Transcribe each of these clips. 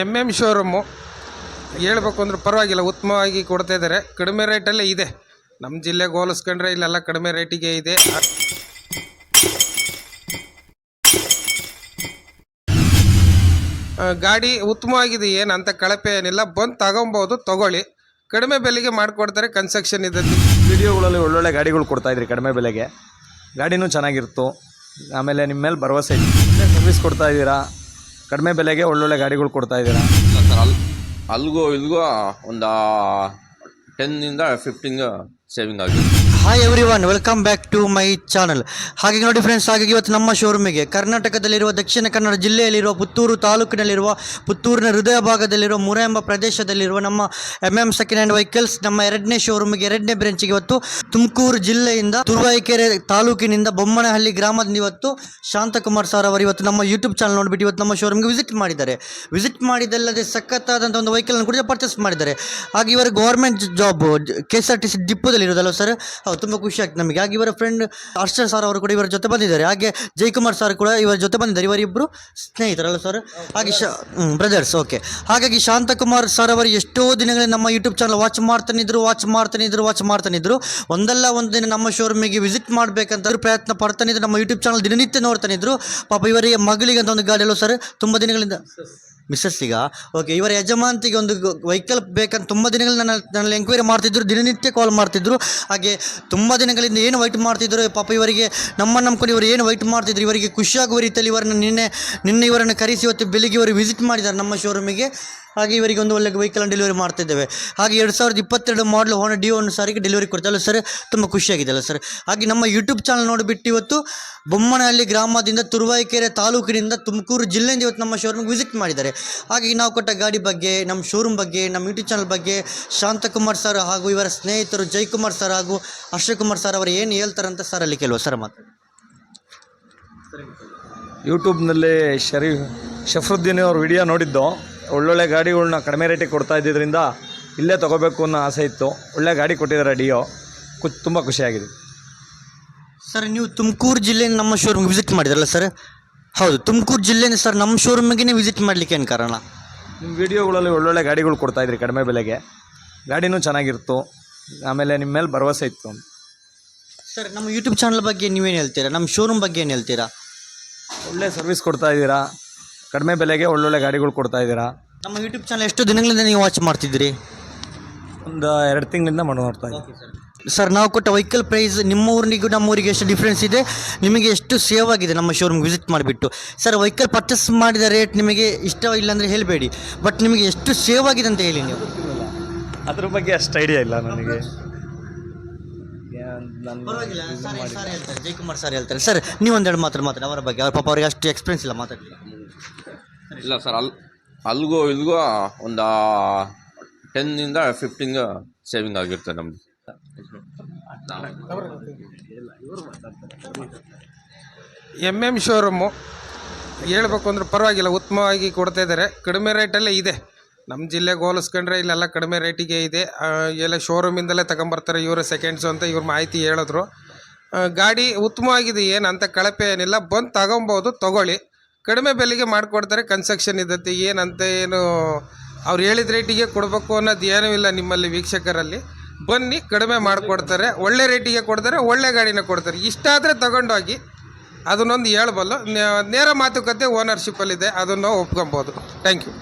M M showroom ಹೇಳ್ಬೇಕು ಅಂದ್ರೆ ಪರವಾಗಿಲ್ಲ, ಉತ್ತಮವಾಗಿ ಕೊಡ್ತಾ ಇದ್ದಾರೆ. ಕಡಿಮೆ ರೇಟಲ್ಲೇ ಇದೆ. ನಮ್ಮ ಜಿಲ್ಲೆಗೆ ಹೋಲಿಸ್ಕೊಂಡ್ರೆ ಇಲ್ಲೆಲ್ಲ ಕಡಿಮೆ ರೇಟಿಗೆ ಇದೆ. ಗಾಡಿ ಉತ್ತಮವಾಗಿದೆ ಏನು ಅಂತ ಕಳಪೆ ಏನಿಲ್ಲ. ಬಂದು ತಗೊಬೋದು, ತಗೊಳ್ಳಿ. ಕಡಿಮೆ ಬೆಲೆಗೆ ಮಾಡಿಕೊಡ್ತಾರೆ ಕನ್ಸ್ಟ್ರಕ್ಷನ್ ಇದೆ ವಿಡಿಯೋಗಳಲ್ಲಿ ಒಳ್ಳೊಳ್ಳೆ ಗಾಡಿಗಳು ಕೊಡ್ತಾ ಇದ್ರಿ ಕಡಿಮೆ ಬೆಲೆಗೆ. ಗಾಡಿನೂ ಚೆನ್ನಾಗಿರ್ತು. ಆಮೇಲೆ ನಿಮ್ಮ ಮೇಲೆ ಭರವಸೆ ಇತ್ತು ಸರ್ವಿಸ್ ಕೊಡ್ತಾ ಇದ್ದೀರಾ? ಕಡಿಮೆ ಬೆಲೆಗೆ ಒಳ್ಳೊಳ್ಳೆ ಗಾಡಿಗಳು ಕೊಡ್ತಾ ಇದ್ದೀರಾ? ಇಲ್ಲ ಸರ್ ಅಲ್ಲಿ ಅಲ್ಲಿಗೂ ಇಲ್ಲಿಗೂ ಒಂದು ಟೆನ್ನಿಂದ ಫಿಫ್ಟೀನ್ ಸೇವಿಂಗ್ ಆಗಿದೆ. Hi everyone welcome back to my channel ಹಾಗೆ ನೋಡಿ ಫ್ರೆಂಡ್ಸ್ ಹಾಗಾಗಿ ಇವತ್ತು ನಮ್ಮ ಶೋರೂಮಿಗೆ ಕರ್ನಾಟಕದಲ್ಲಿರುವ ದಕ್ಷಿಣ ಕನ್ನಡ ಜಿಲ್ಲೆಯಲ್ಲಿರುವ ಪುತ್ತೂರು ತಾಲೂಕಿನಲ್ಲಿರುವ ಪುತ್ತೂರಿನ ಹೃದಯ ಭಾಗದಲ್ಲಿರುವ ಮುರ ಎಂಬ ಪ್ರದೇಶದಲ್ಲಿರುವ ನಮ್ಮ M M second hand vehicles ನಮ್ಮ ಎರಡನೇ ಶೋರೂಮಿಗೆ ಎರಡನೇ ಬ್ರಾಂಚಿಗೆ ಇವತ್ತು ತುಮಕೂರು ಜಿಲ್ಲೆಯಿಂದ ತುರುವಾಯಿಕೆರೆ ತಾಲೂಕಿನಿಂದ ಬೊಮ್ಮನಹಳ್ಳಿ ಗ್ರಾಮದಿಂದ ಇವತ್ತು ಶಾಂತಕುಮಾರ್ ಸರ್ ಅವರು ಇವತ್ತು ನಮ್ಮ ಯೂಟ್ಯೂಬ್ ಚಾನಲ್ ನೋಡಿಬಿಟ್ಟು ಇವತ್ತು ನಮ್ಮ ಶೋರೂಮ್ಗೆ ವಿಸಿಟ್ ಮಾಡಿದ್ದಾರೆ. ವಿಸಿಟ್ ಮಾಡಿದಲ್ಲದೆ ಸಖತ್ತಾದಂಥ ಒಂದು ವೆಹಿಕಲ್ನ ಕೂಡ ಪರ್ಚೇಸ್ ಮಾಡಿದ್ದಾರೆ. ಹಾಗೆ ಇವರ government job K S R T C ಡಿಪ್ಪೋದಲ್ಲಿ ಇರೋದಲ್ಲ ಸರ್ ಹೌದು, ತುಂಬ ಖುಷಿ ಆಗ್ತದೆ ನಮಗೆ. ಹಾಗೆ ಇವರ ಫ್ರೆಂಡ್ ಹರ್ಷ ಸರ್ ಅವರು ಕೂಡ ಇವರ ಜೊತೆ ಬಂದಿದ್ದಾರೆ. ಹಾಗೆ ಜಯಕುಮಾರ್ ಸರ್ ಕೂಡ ಇವರ ಜೊತೆ ಬಂದಿದ್ದಾರೆ. ಇವರಿಬ್ಬರು ಸ್ನೇಹಿತರಲ್ಲ ಸರ್ ಹಾಗೆ ಶಾ ಬ್ರದರ್ಸ್ ಓಕೆ ಹಾಗಾಗಿ ಶಾಂತಕುಮಾರ್ ಸರ್ ಅವರು ಎಷ್ಟೋ ದಿನಗಳಿಂದ ನಮ್ಮ ಯೂಟ್ಯೂಬ್ ಚಾನಲ್ ವಾಚ್ ಮಾಡ್ತಾನಿದ್ರು ವಾಚ್ ಮಾಡ್ತಾನಿದ್ರು ವಾಚ್ ಮಾಡ್ತಾನಿದ್ರು ಒಂದಲ್ಲ ಒಂದು ದಿನ ನಮ್ಮ ಶೋರೂಮಿಗೆ ವಿಸಿಟ್ ಮಾಡಬೇಕಂತ ಪ್ರಯತ್ನ ಪಡ್ತಾನಿದ್ರು ನಮ್ಮ ಯೂಟ್ಯೂಬ್ ಚಾನಲ್ ದಿನನಿತ್ಯ ನೋಡ್ತಾನಿದ್ರು ಪಾಪ ಇವರಿಗೆ ಮಗಳಿಗೆ ಅಂತ ಒಂದು ಗಾಡಿ ಸರ್ ತುಂಬ ದಿನಗಳಿಂದ ಮಿಸ್ಸಸ್ಸಿಗ ಓಕೆ ಇವರ ಯಜಮಾಂತಿಗೆ ಒಂದು ವೆಹಿಕಲ್ ಬೇಕಂತ ತುಂಬ ದಿನಗಳು ನನ್ನ ನನ್ನಲ್ಲಿ ಎಂಕ್ವೈರಿ ಮಾಡ್ತಿದ್ರು. ದಿನನಿತ್ಯ ಕಾಲ್ ಮಾಡ್ತಿದ್ರು. ಹಾಗೆ ತುಂಬ ದಿನಗಳಿಂದ ಏನು ವೈಟ್ ಮಾಡ್ತಿದ್ರು? ಪಾಪ ಇವರಿಗೆ ನಮ್ಮ ನಂಬ್ಕೊಂಡು ಇವರು ಏನು ವೈಟ್ ಮಾಡ್ತಿದ್ರು? ಇವರಿಗೆ ಖುಷಿಯಾಗುವ ರೀತಿಯಲ್ಲಿ ಇವರನ್ನು ನಿನ್ನೆ ನಿನ್ನೆ ಇವರನ್ನು ಕರೆಸಿ ಇವತ್ತು ಬೆಳಿಗ್ಗೆ ಇವರು ವಿಸಿಟ್ ಮಾಡಿದ್ದಾರೆ ನಮ್ಮ ಶೋರೂಮಿಗೆ ಹಾಗೆ ಇವರಿಗೆ ಒಂದು ಒಳ್ಳೆ ವೆಹಿಕಲ್ ಡೆಲಿವರಿ ಮಾಡ್ತಿದ್ದೇವೆ. ಹಾಗೆ ಎರಡು ಸಾವಿರದ ಇಪ್ಪತ್ತೆರಡು ಮಾಡಲು ಹೋಣ ಡಿ ಒನ್ ಸಾರಿಗೆ ಡೆಲಿವರಿ ಕೊಡ್ತಲ್ಲ ಸರ್, ತುಂಬ ಖುಷಿಯಾಗಿದೆ ಅಲ್ಲ ಸರ್. ಹಾಗೆ ನಮ್ಮ ಯೂಟ್ಯೂಬ್ ಚಾನಲ್ ನೋಡಿಬಿಟ್ಟು ಇವತ್ತು ಬೊಮ್ಮನಹಳ್ಳಿ ಗ್ರಾಮದಿಂದ ತುರುವಾಯಿಕೆರೆ ತಾಲೂಕಿನಿಂದ ತುಮಕೂರು ಜಿಲ್ಲೆಯಿಂದ ಇವತ್ತು ನಮ್ಮ ಶೋರೂಮ್ಗೆ ವಿಸಿಟ್ ಮಾಡಿದ್ದಾರೆ. ಹಾಗೆ ನಾವು ಕೊಟ್ಟ ಗಾಡಿ ಬಗ್ಗೆ, ನಮ್ಮ ಶೋರೂಮ್ ಬಗ್ಗೆ, ನಮ್ಮ ಯೂಟ್ಯೂಬ್ ಚಾನಲ್ ಬಗ್ಗೆ ಶಾಂತಕುಮಾರ್ ಸರ್ ಹಾಗೂ ಇವರ ಸ್ನೇಹಿತರು ಜೈಕುಮಾರ್ ಸರ್ ಹಾಗೂ ಹರ್ಷಕುಮಾರ್ ಸರ್ ಅವರು ಏನು ಹೇಳ್ತಾರಂತ ಸರ್ ಅಲ್ಲಿ ಕೇಳುವ ಸರ್ ಮಾತು ಯೂಟ್ಯೂಬ್ನಲ್ಲಿ ಶರೀಫ್ ಶಫರುದ್ದೀನ್ ಅವ್ರ ವಿಡಿಯೋ ನೋಡಿದ್ದು. ಒಳ್ಳೊಳ್ಳೆ ಗಾಡಿಗಳನ್ನ ಕಡಿಮೆ ರೇಟಿಗೆ ಕೊಡ್ತಾ ಇದ್ದಿದ್ದರಿಂದ ಇಲ್ಲೇ ತೊಗೋಬೇಕು ಅನ್ನೋ ಆಸೆ ಇತ್ತು. ಒಳ್ಳೆ ಗಾಡಿ ಕೊಟ್ಟಿದ್ದಾರೆ ಡಿಯೋ. ಕು ತುಂಬ ಖುಷಿಯಾಗಿದೆ. ಸರ್ ನೀವು ತುಮಕೂರು ಜಿಲ್ಲೆಯಿಂದ ನಮ್ಮ ಶೋರೂಮ್ಗೆ ವಿಸಿಟ್ ಮಾಡಿದ್ರಲ್ಲ ಸರ್? ಹೌದು ತುಮಕೂರು ಜಿಲ್ಲೆಯಿಂದ ಸರ್ ನಮ್ಮ ಶೋರೂಮಿಗೆ ವಿಸಿಟ್ ಮಾಡಲಿಕ್ಕೆ ಏನು ಕಾರಣ? ನಿಮ್ಮ ವಿಡಿಯೋಗಳಲ್ಲಿ ಒಳ್ಳೊಳ್ಳೆ ಗಾಡಿಗಳು ಕೊಡ್ತಾ ಇದ್ರಿ ಕಡಿಮೆ ಬೆಲೆಗೆ. ಗಾಡಿನೂ ಚೆನ್ನಾಗಿತ್ತು ಆಮೇಲೆ ನಿಮ್ಮ ಮೇಲೆ ಭರವಸೆ ಇತ್ತು. ಸರ್ ನಮ್ಮ ಯೂಟ್ಯೂಬ್ ಚಾನಲ್ ಬಗ್ಗೆ ನೀವೇನು ಹೇಳ್ತೀರಾ? ನಮ್ಮ ಶೋರೂಮ್ ಬಗ್ಗೆ ಏನು ಹೇಳ್ತೀರಾ? ಒಳ್ಳೆ ಸರ್ವಿಸ್ ಕೊಡ್ತಾ ಇದ್ದೀರಾ. ಕಡಿಮೆ ಬೆಲೆಗೆ ಒಳ್ಳೊಳ್ಳೆ ಗಾಡಿಗಳು ಕೊಡ್ತಾ ಇದ್ದೀರಾ? ನಮ್ಮ ಯೂಟ್ಯೂಬ್ ಚಾನಲ್ ಎಷ್ಟು ದಿನಗಳಿಂದ ನೀವು ವಾಚ್ ಮಾಡ್ತಿದ್ದೀರಿ? ಒಂದು ಎರಡು ತಿಂಗಳಿಂದ ಮಾಡಿ ನೋಡ್ತಾ ಇದ್ದೀವಿ. ಸರ್ ನಾವು ಕೊಟ್ಟ ವೆಹಿಕಲ್ ಪ್ರೈಸ್ ನಿಮ್ಮ ಊರಿಗೂ ನಮ್ಮ ಊರಿಗೆ ಎಷ್ಟು ಡಿಫ್ರೆನ್ಸ್ ಇದೆ? ನಿಮಗೆ ಎಷ್ಟು ಸೇವ್ ಆಗಿದೆ ನಮ್ಮ ಶೋರೂಮ್ಗೆ ವಿಸಿಟ್ ಮಾಡಿಬಿಟ್ಟು? ಸರ್ ವೆಹಿಕಲ್ ಪರ್ಚೇಸ್ ಮಾಡಿದ ರೇಟ್ ನಿಮಗೆ ಇಷ್ಟ ಇಲ್ಲ ಅಂದರೆ ಹೇಳಬೇಡಿ. ಬಟ್ ನಿಮಗೆ ಎಷ್ಟು ಸೇವ್ ಆಗಿದೆ ಅಂತ ಹೇಳಿ ನೀವು. ಅದ್ರ ಬಗ್ಗೆ ಅಷ್ಟು ಐಡಿಯಾ ಇಲ್ಲ ನನಗೆ. ನಾನು ಪರವಾಗಿಲ್ಲ ಸರ್ ಹೇಳ್ತಾರೆ. ಜಯಕುಮಾರ್ ಸರ್ ಹೇಳ್ತಾರೆ. ಸರ್ ನೀವೊಂದೆರಡು ಮಾತ್ರ ಮಾತಾಡಿ. ಅವರ ಬಗ್ಗೆ. ಅವ್ರ ಪಾಪ ಅವ್ರಿಗೆ ಅಷ್ಟು ಎಕ್ಸ್ಪೀರಿಯನ್ಸ್ ಇಲ್ಲ ಮಾತಾಡಲಿ ಇಲ್ಲ ಸರ್ ಅಲ್ಲಿ ಅಲ್ಲಿಗೂ ಇಲ್ಲಿಗೂ ಒಂದು ಟೆನ್ನಿಂದ ಫಿಫ್ಟೀನ್ ಸೇವಿಂಗ್ ಆಗಿರ್ತದೆ ನಮ್ಮದು ಎಂ ಎಂ ಶೋರೂಮು. ಹೇಳ್ಬೇಕು ಅಂದ್ರೆ ಪರವಾಗಿಲ್ಲ, ಉತ್ತಮವಾಗಿ ಕೊಡ್ತಾ ಇದ್ದಾರೆ. ಕಡಿಮೆ ರೇಟಲ್ಲೇ ಇದೆ. ನಮ್ಮ ಜಿಲ್ಲೆಗೆ ಹೋಲಿಸ್ಕೊಂಡ್ರೆ ಇಲ್ಲೆಲ್ಲ ಕಡಿಮೆ ರೇಟಿಗೆ ಇದೆ. ಎಲ್ಲ ಶೋರೂಮಿಂದಲೇ ತಗೊಂಬರ್ತಾರೆ ಇವರು ಸೆಕೆಂಡ್ಸು ಅಂತ ಇವ್ರ ಮಾಹಿತಿ ಹೇಳಿದ್ರು. ಗಾಡಿ ಉತ್ತಮವಾಗಿದೆ, ಏನಂತ ಕಳಪೆ ಏನಿಲ್ಲ. ಬಂದು ತಗೊಂಬೋದು, ತಗೊಳ್ಳಿ. ಕಡಿಮೆ ಬೆಲೆಗೆ ಮಾಡಿಕೊಡ್ತಾರೆ ಕನ್ಸ್ಟ್ರಕ್ಷನ್ ಇದ್ದತ್ತೆ ಏನಂತ ಏನು ಅವ್ರು ಹೇಳಿದ ರೇಟಿಗೆ ಕೊಡಬೇಕು ಅನ್ನೋದು ಏನೂ ಇಲ್ಲ ನಿಮ್ಮಲ್ಲಿ ವೀಕ್ಷಕರಲ್ಲಿ. ಬನ್ನಿ, ಕಡಿಮೆ ಮಾಡಿಕೊಡ್ತಾರೆ, ಒಳ್ಳೆ ರೇಟಿಗೆ ಕೊಡ್ತಾರೆ, ಒಳ್ಳೆ ಗಾಡಿನ ಕೊಡ್ತಾರೆ. ಇಷ್ಟಾದರೆ ತಗೊಂಡೋಗಿ ಅದನ್ನೊಂದು ಹೇಳ್ಬಲ್ಲು, ನೇರ ಮಾತುಕತೆ ಓನರ್ಶಿಪ್ಪಲ್ಲಿದೆ ಅದನ್ನು ಒಪ್ಕೊಬೋದು. ಥ್ಯಾಂಕ್ ಯು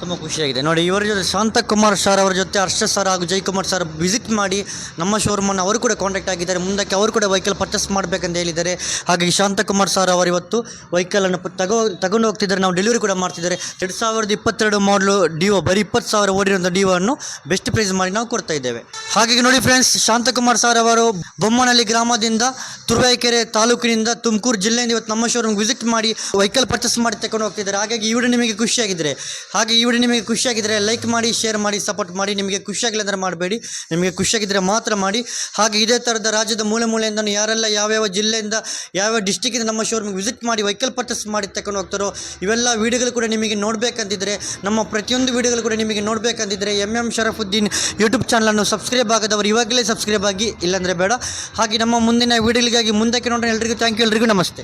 ತುಂಬ ಖುಷಿಯಾಗಿದೆ. ನೋಡಿ, ಇವರ ಜೊತೆ ಶಾಂತಕುಮಾರ್ ಸರ್ ಅವರ ಜೊತೆ ಹರ್ಷ ಸರ್ ಹಾಗೂ ಜಯಕುಮಾರ್ ಸರ್ ವಿಸಿಟ್ ಮಾಡಿ ನಮ್ಮ ಶೋರೂಮನ್ನು ಅವರು ಕೂಡ ಕಾಂಟ್ಯಾಕ್ಟ್ ಆಗಿದ್ದಾರೆ. ಮುಂದಕ್ಕೆ ಅವರು ಕೂಡ ವೆಹಿಕಲ್ ಪರ್ಚೇಸ್ ಮಾಡಬೇಕಂತ ಹೇಳಿದ್ದಾರೆ. ಹಾಗಾಗಿ ಶಾಂತಕುಮಾರ್ ಸರ್ ಅವರು ಇವತ್ತು ವೆಹಿಕಲನ್ನು ತಗೋ ತಗೊಂಡು ಹೋಗ್ತಿದ್ದಾರೆ. ನಾವು ಡೆಲಿವರಿ ಕೂಡ ಮಾಡ್ತಿದ್ದಾರೆ. ಎರಡು ಸಾವಿರದ ಇಪ್ಪತ್ತೆರಡು ಮಾಡಲು ಡಿಒ ಬರೀ ಇಪ್ಪತ್ತು ಸಾವಿರ ಓಡಿರುವಂಥ ಡಿಒ ಅನ್ನು ಬೆಸ್ಟ್ ಪ್ರೈಸ್ ಮಾಡಿ ನಾವು ಕೊಡ್ತಾ ಇದ್ದೇವೆ. ಹಾಗಾಗಿ ನೋಡಿ ಫ್ರೆಂಡ್ಸ್ ಶಾಂತಕುಮಾರ್ ಸರ್ ಅವರು ಬೊಮ್ಮನಹಳ್ಳಿ ಗ್ರಾಮದಿಂದ ತುರುವೇಕೆರೆ ತಾಲೂಕಿನಿಂದ ತುಮಕೂರು ಜಿಲ್ಲೆಯಿಂದ ಇವತ್ತು ನಮ್ಮ ಶೋರೂಮ್ಗೆ ವಿಸಿಟ್ ಮಾಡಿ ವೆಹಿಕಲ್ ಪರ್ಚೇಸ್ ಮಾಡಿ ತಗೊಂಡು ಹೋಗ್ತಿದ್ದಾರೆ. ಹಾಗಾಗಿ ವಿಡಿಯೋ ನಿಮಗೆ ಖುಷಿಯಾಗಿದ್ದರೆ ಹಾಗೆ ಈ ನಿಮಗೆ ಖುಷಿಯಾಗಿದ್ದರೆ ಲೈಕ್ ಮಾಡಿ ಶೇರ್ ಮಾಡಿ ಸಪೋರ್ಟ್ ಮಾಡಿ, ನಿಮಗೆ ಖುಷಿಯಾಗಿಲ್ಲ ಅಂದರೆ ಮಾಡಬೇಡಿ. ನಿಮಗೆ ಖುಷಿಯಾಗಿದ್ದರೆ ಮಾತ್ರ ಮಾಡಿ. ಹಾಗೆ ಇದೇ ಥರದ ರಾಜ್ಯದ ಮೂಲೆ ಮೂಲೆಯಿಂದ ಯಾರೆಲ್ಲ ಯಾವ್ಯಾವ ಜಿಲ್ಲೆಯಿಂದ ಯಾವ್ಯಾವ ಡಿಸ್ಟಿಕ್ಕಿಂದ ನಮ್ಮ ಶೋರೂಮ್ಗೆ ವಿಸಿಟ್ ಮಾಡಿ ವೆಹಿಕಲ್ ಪರ್ಚೇಸ್ ಮಾಡಿ ತಗೊಂಡು ಹೋಗ್ತಾರೋ, ಇವೆಲ್ಲ ವೀಡಿಯೋಗಳು ಕೂಡ ನಿಮಗೆ ನೋಡಬೇಕಂತಿದ್ರೆ, ನಮ್ಮ ಪ್ರತಿಯೊಂದು ವೀಡಿಯೋಗಳು ಕೂಡ ನಿಮಗೆ ನೋಡಬೇಕಂತಿದ್ರೆ ಎಂ ಎಂ ಶರಫುದ್ದೀನ್ ಯೂಟ್ಯೂಬ್ ಚಾನಲನ್ನು ಸಬ್ಸ್ಕ್ರೈಬ್ ಆಗದವರು ಇವಾಗಲೇ ಸಬ್ಸ್ಕ್ರೈಬ್ ಆಗಿ, ಇಲ್ಲಾಂದರೆ ಬೇಡ. ಹಾಗೆ ನಮ್ಮ ಮುಂದಿನ ವೀಡಿಯೋಗಳಿಗಾಗಿ ಮುಂದಕ್ಕೆ ನೋಡೋಣ. ಎಲ್ರಿಗೂ ಥ್ಯಾಂಕ್ ಯು ಎಲ್ರಿಗೂ ನಮಸ್ತೆ.